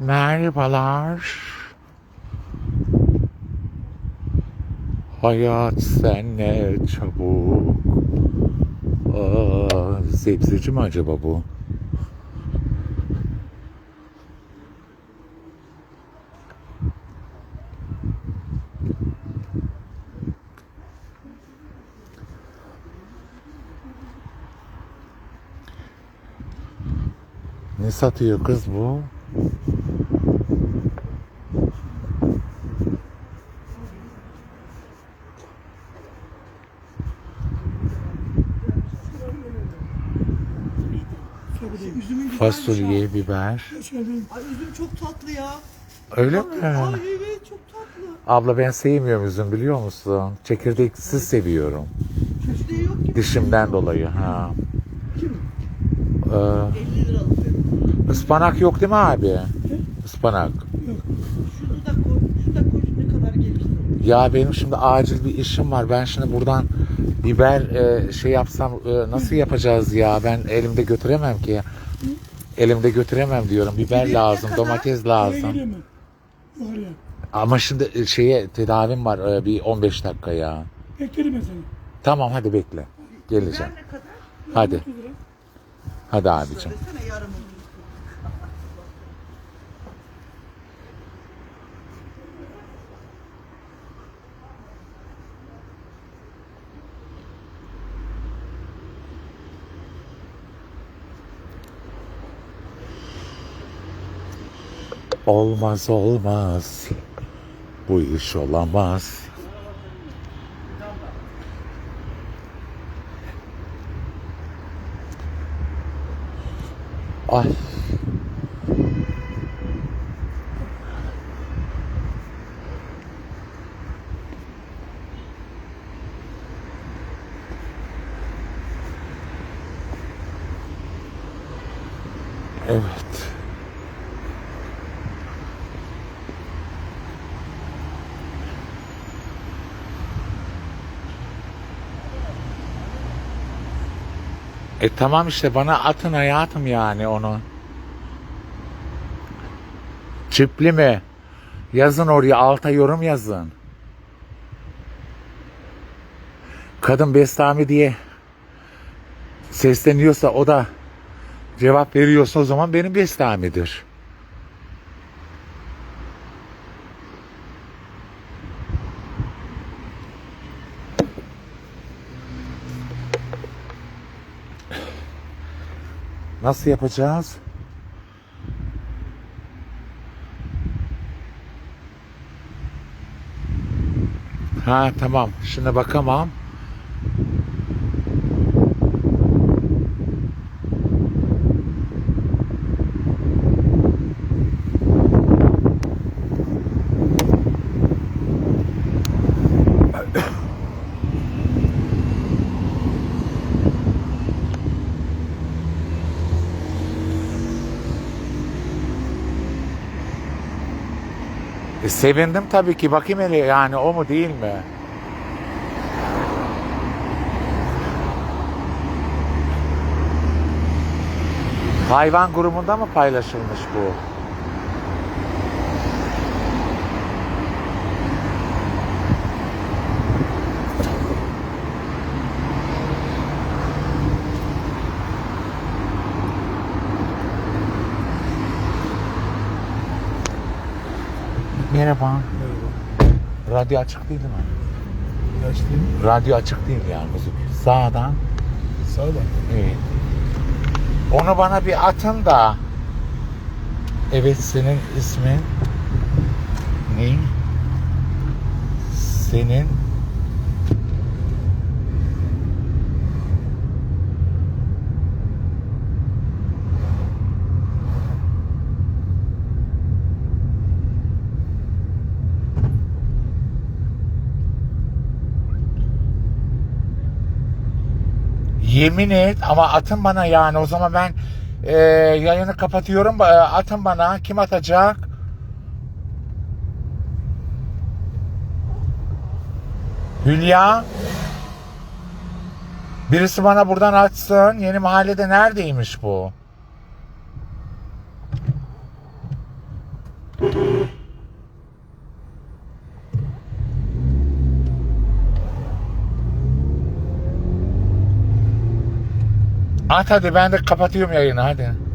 Merhabalar. Hayat sen ne çabuk. Aa, zebzeci mi acaba bu? Ne satıyor kız bu? Üzümün güzelmiş Fasulye, biber. Şöyle- Ay üzüm çok tatlı ya. Öyle mi? Ay evet çok tatlı. Abla ben sevmiyorum üzüm biliyor musun? Çekirdeksiz seviyorum. Çeşitliği yok ki. Dişimden dolayı. Ha. Kim? Ee, 50 liralık. ıspanak yok değil mi abi? Ispanak. Şunu da koy. Şunu da koy. Ne kadar gelişti. Ya benim şimdi acil bir işim var. Ben şimdi buradan biber e, şey yapsam e, nasıl yapacağız ya? Ben elimde götüremem ki. Elimde götüremem diyorum. Biber lazım, domates lazım. Ama şimdi e, şeye tedavim var e, bir 15 dakika ya. Beklerim seni. Tamam hadi bekle. Geleceğim. Biber ne kadar? Hadi. 30 lira. Hadi abicim. Olmaz olmaz. Bu iş olamaz. Ay. Evet. E tamam işte bana atın hayatım yani onu. Çipli mi? Yazın oraya alta yorum yazın. Kadın Bestami diye sesleniyorsa o da cevap veriyorsa o zaman benim Bestami'dir. Nasıl yapacağız? Ha tamam. Şimdi bakamam. E, sevindim tabii ki. Bakayım hele yani o mu değil mi? Hayvan grubunda mı paylaşılmış bu? Merhaba. Radyo açık değil mi? Açtım. Radyo açık değil yani müzik. Sağdan. Sağ ol. Evet. Onu bana bir atın da. Evet senin ismin ne? Senin Yemin et ama atın bana yani o zaman ben e, yayını kapatıyorum. E, atın bana kim atacak? Hülya. Birisi bana buradan atsın. Yeni mahallede neredeymiş bu? At hadi ben de kapatıyorum yayını hadi.